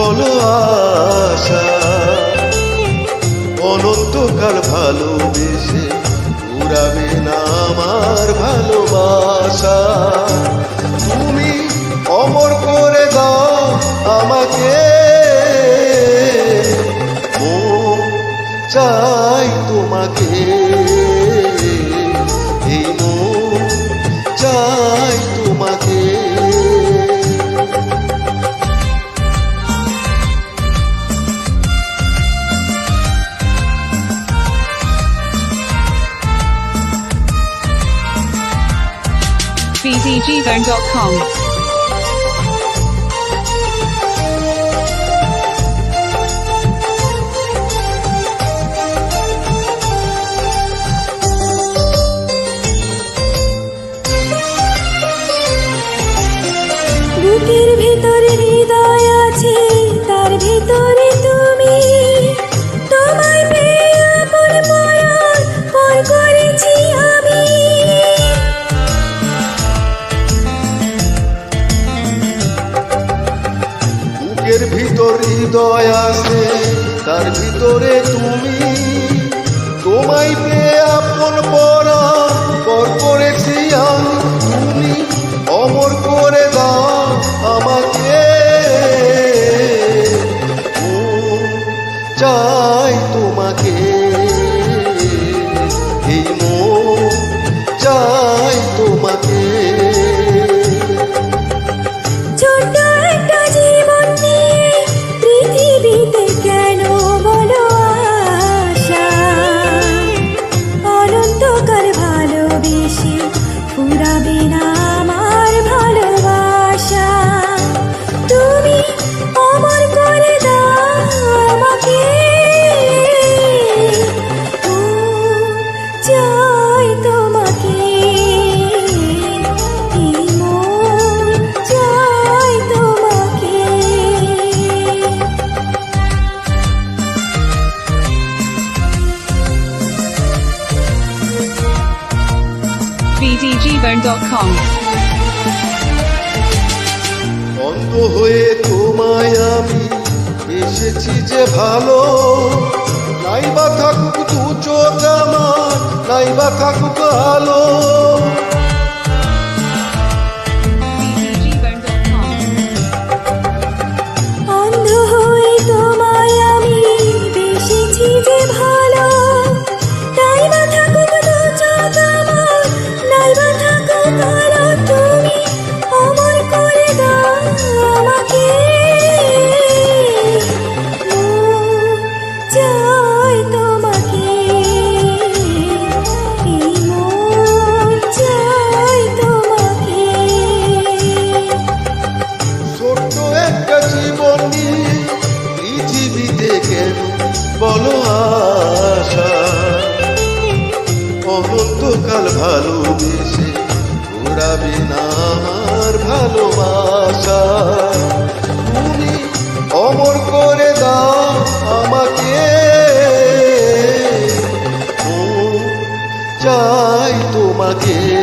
বলো আশা। অনন্তকাল ভালোবেসে উড়াবে না আমার ভালোবাসা। steven.com. হৃদয় আছে, তার ভিতরে তুমি। তোমায় পেয়ে আপন পরা পর করেছি আমি। তুমি অমর করে দাও আমাকে। চা Soundcloud.com অন্ধ হয়ে তোমায় আমি এসেছি যে ভালো। নাইবা থাকুক দু চোখ আমার, নাইবা থাকুক আলো। অনন্তকাল ভালোবেসে ঘোরাবে না আমার ভালোবাসা। তুমি অমর করে দাও আমাকে। চাই তোমাকে।